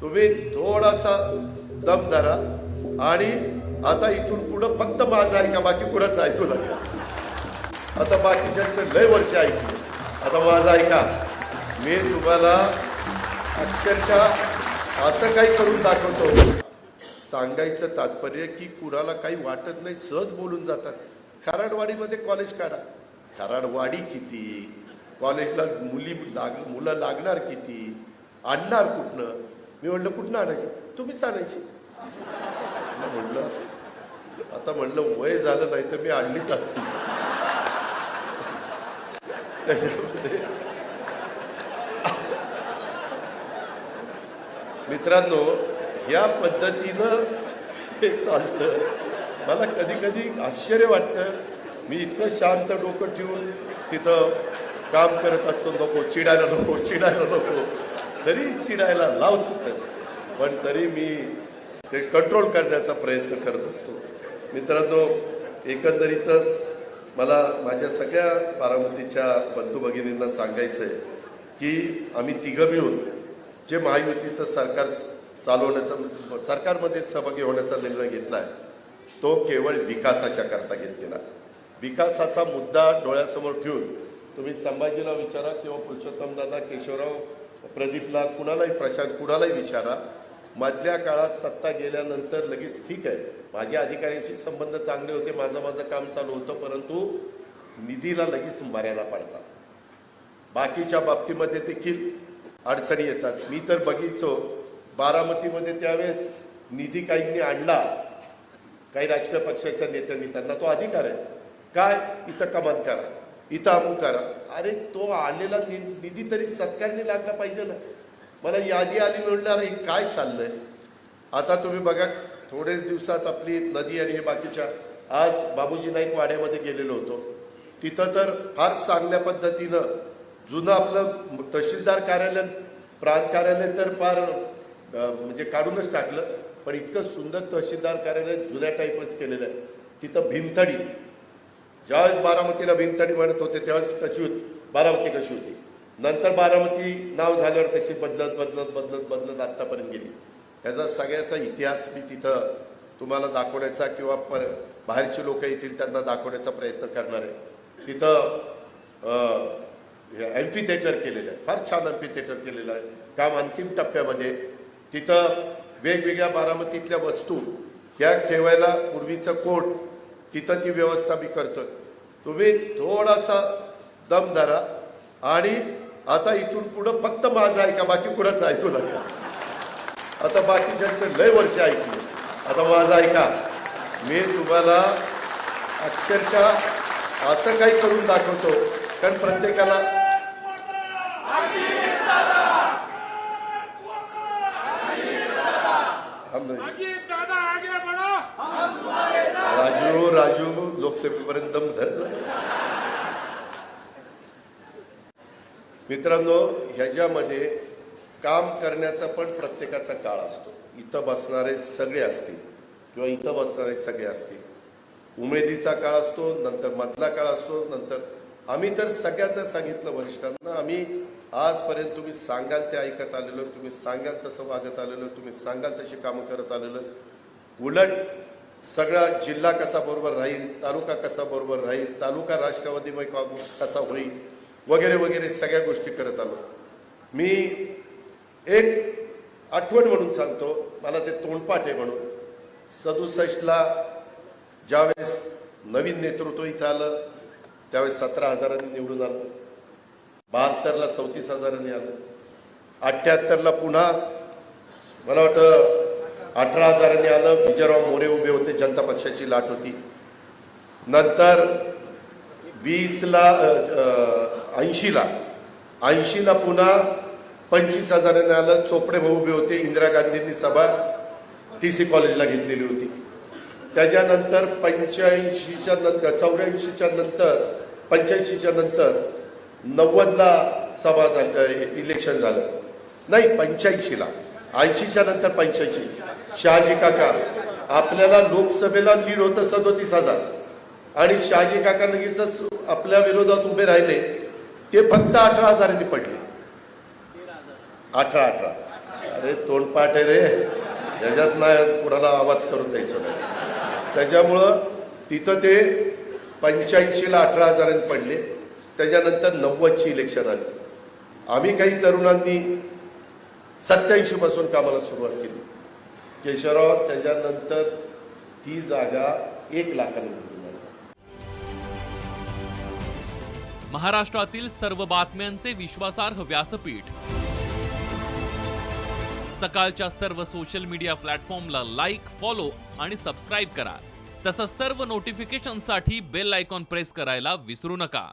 तुम्ही थोडासा दम धरा आणि आता इथून पुढं फक्त माझं ऐका बाकी कुणाचं ऐकू नका. आता बाकीच्यांचं लय वर्ष ऐकलं आता माझं ऐका. मी तुम्हाला अक्षरशः असं काही करून दाखवतो. सांगायचं तात्पर्य की कुणाला काही वाटत नाही सहज बोलून जातात. खराडवाडीमध्ये कॉलेज काढा. खराडवाडी किती? कॉलेजला मुली लाग मुलं लागणार किती? आणणार कुठनं? मी म्हटलं कुठनं आणायची? तुम्हीच आणायची. म्हणलं आता म्हणलं वय झालं नाही तर मी आणलीच असती. त्याच्यामध्ये मित्रांनो या पद्धतीनं हे चालतं. मला कधी कधी आश्चर्य वाटतं. मी इतकं शांत डोकं ठेवून तिथं काम करत असतो नको चिडायला नको चिडायला नको. तरी चिडायला लावतात. पण तरी मी ते कंट्रोल करण्याचा प्रयत्न करत असतो. मित्रांनो एकंदरीतच मला माझ्या सगळ्या बारामतीच्या बंधू भगिनींना सांगायचं आहे की आम्ही तिघं मिळून जे महायुतीचं सरकार चालवण्याचा म्हणजे सरकारमध्ये सहभागी होण्याचा निर्णय घेतला आहे तो केवळ विकासाच्या करता घेतलेला विकासाचा मुद्दा डोळ्यासमोर ठेवून तुम्ही संभाजीला विचारा किंवा पुरुषोत्तम दादा केशवराव प्रदीपला कुणालाही प्रशांत कुणालाही विचारा. मधल्या काळात सत्ता गेल्यानंतर लगेच ठीक आहे. माझ्या अधिकाऱ्यांशी संबंध चांगले होते माझं माझं काम चालू होतं परंतु निधीला लगेच मर्यादा पडतात. बाकीच्या बाबतीमध्ये देखील अडचणी येतात. मी तर बघितलो बारामतीमध्ये त्यावेळेस निधी काहींनी आणला. काही राजकीय पक्षाच्या नेत्यांनी त्यांना तो अधिकार आहे. काय? इथं कमान करा. इथं अमुक करा. अरे तो आलेला नि- निधी तरी सत्कारने लागला पाहिजे ना. मला यादी आली म्हणणार हे काय चाललंय? आता तुम्ही बघा थोडेच दिवसात आपली नदी आणि हे बाकीच्या आज बाबूजी नाईक वाड्यामध्ये गेलेलो होतो. तिथं तर फार चांगल्या पद्धतीनं जुनं आपलं तहसीलदार कार्यालय प्रांत कार्यालय तर फार म्हणजे काढूनच टाकलं. पण इतकं सुंदर तहसीलदार कार्यालय जुन्या टाईपच केलेलं आहे. तिथं भीमथडी ज्यावेळेस बारामतीला भीमथडी म्हणत होते त्यावेळेस कशी होती? बारामती कशी होती? नंतर बारामती नाव झाल्यावर कशी बदलत बदलत बदलत बदलत आत्तापर्यंत गेली? त्याचा सगळ्याचा इतिहास मी तिथं तुम्हाला दाखवण्याचा किंवा पर बाहेरची लोक येतील त्यांना दाखवण्याचा प्रयत्न करणार आहे. तिथं एम्फी थिएटर केलेलं आहे. फार छान एम्फी थिएटर केलेलं आहे. काम अंतिम टप्प्यामध्ये. तिथं वेगवेगळ्या बारामतीतल्या वस्तू ह्या ठेवायला पूर्वीचं कोट तिथं ती व्यवस्था मी करतोय. तुम्ही थोडासा दम धरा आणि आता इथून पुढं फक्त माझं ऐका बाकी कुणाचं ऐकू नका. आता बाकीच्यांचं लय वर्ष ऐकलं. आता माझं ऐका. मी तुम्हाला अक्षरशः असं काही करून दाखवतो कारण प्रत्येकाला थांब ना. अजीत दादा आगे बढ़ो राजू राजू लोकसभेपर्यंत दम धरला मित्रांनो ह्याच्यामध्ये काम करण्याचा पण प्रत्येकाचा काळ असतो. इथं बसणारे सगळे असतील किंवा इथं बसणारे सगळे असतील. उमेदीचा काळ असतो नंतर मधला काळ असतो नंतर आम्ही तर सगळ्यांना सांगितलं वरिष्ठांना आम्ही आजपर्यंत तुम्ही सांगाल ते ऐकत आलेलो तुम्ही सांगाल तसं वागत आलेलो तुम्ही सांगाल तशी कामं करत आलेलो. उलट सगळा जिल्हा कसा बरोबर राहील तालुका कसा बरोबर राहील तालुका राष्ट्रवादीमय काँग्रेस कसा होईल वगैरे वगैरे सगळ्या गोष्टी करत आलो. मी एक आठवण म्हणून सांगतो मला ते तोंडपाठ आहे म्हणून. सदुसष्टला ज्यावेळेस नवीन नेतृत्व इथं आलं त्यावेळेस सतरा हजारांनी निवडून आलं. बहात्तरला चौतीस हजारांनी आलं. अठ्ठ्याहत्तरला पुन्हा मला वाटतं अठरा हजारांनी आलं विजयराव मोरे उभे होते जनता पक्षाची लाट होती. नंतर वीसला ऐंशीला ऐंशीला पुन्हा पंचवीस हजारांनी आलं चोपडे भाऊ उभे होते इंदिरा गांधींनी सभा टी सी कॉलेजला घेतलेली होती. त्याच्यानंतर पंच्याऐंशीच्या नंतर चौऱ्याऐंशीच्या नंतर पंच्याऐंशीच्या नंतर नव्वदला सभा झाली इलेक्शन झालं. नाही पंच्याऐंशीला. ऐंशीच्या नंतर पंच्याऐंशी. शहाजी काका आपल्याला लोकसभेला लीड होतं सदोतीस हजार. आणि शहाजी काका लगेच आपल्या विरोधात उभे राहिले. ते फक्त अठरा हजारांनी पडले. अठरा अठरा. अरे तोंडपाठ आहे रे. त्याच्यात नाही कुणाला आवाज करून द्यायचो नाही. त्याच्यामुळं तिथं ते पंच्याऐंशीला अठरा हजारांनी पडले. त्याच्यानंतर नव्वदची इलेक्शन आली. आम्ही काही तरुणांनी सत्याऐंशी पासून कामाला सुरुवात केली. केशवराव त्याच्यानंतर ती जागा एक लाखाने महाराष्ट्रातील सर्व बातम्यांचे विश्वासार्ह व्यासपीठ. सकाळच्या सर्व सोशल मीडिया प्लॅटफॉर्मला लाईक फॉलो आणि सबस्क्राईब करा. तसंच सर्व नोटिफिकेशनसाठी बेल आयकॉन प्रेस करायला विसरू नका.